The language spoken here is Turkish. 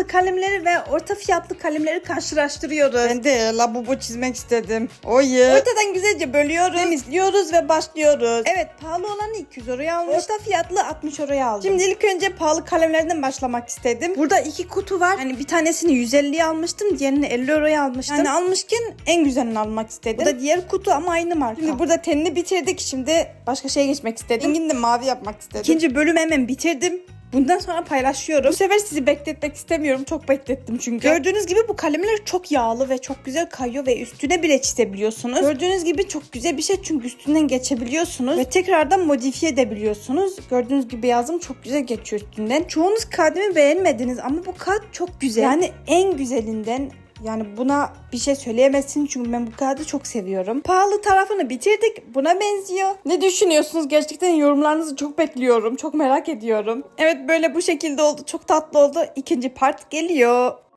pahalı kalemleri ve orta fiyatlı kalemleri karşılaştırıyoruz. Ben de labubu çizmek istedim. Oye. Ortadan güzelce bölüyoruz, temizliyoruz ve başlıyoruz. Evet pahalı olanı 200 euroya almış. Orta fiyatlı 60 euroya aldım. Şimdi ilk önce pahalı kalemlerden başlamak istedim. Burada iki kutu var. Hani bir tanesini 150'ye almıştım, diğerini 50 euroya almıştım. Yani almışken en güzelini almak istedim. Bu da diğer kutu ama aynı marka. Şimdi burada tenini bitirdik. Şimdi başka şeye geçmek istedim. Rengini de mavi yapmak istedim. İkinci bölümü hemen bitirdim. Bundan sonra paylaşıyorum. Bu sefer sizi bekletmek istemiyorum. Çok beklettim çünkü. Gördüğünüz gibi bu kalemler çok yağlı ve çok güzel kayıyor ve üstüne bile çizebiliyorsunuz. Gördüğünüz gibi çok güzel bir şey çünkü üstünden geçebiliyorsunuz ve tekrardan modifiye edebiliyorsunuz. Gördüğünüz gibi yazım çok güzel geçiyor üstünden. Çoğunuz kağıdımı beğenmediniz ama bu kağıt çok güzel. Yani en güzelinden yani buna bir şey söyleyemezsin çünkü ben bu kağıdı çok seviyorum. Pahalı tarafını bitirdik. Buna benziyor. Ne düşünüyorsunuz? Gerçekten yorumlarınızı çok bekliyorum. Çok merak ediyorum. Evet böyle bu şekilde oldu. Çok tatlı oldu. İkinci part geliyor.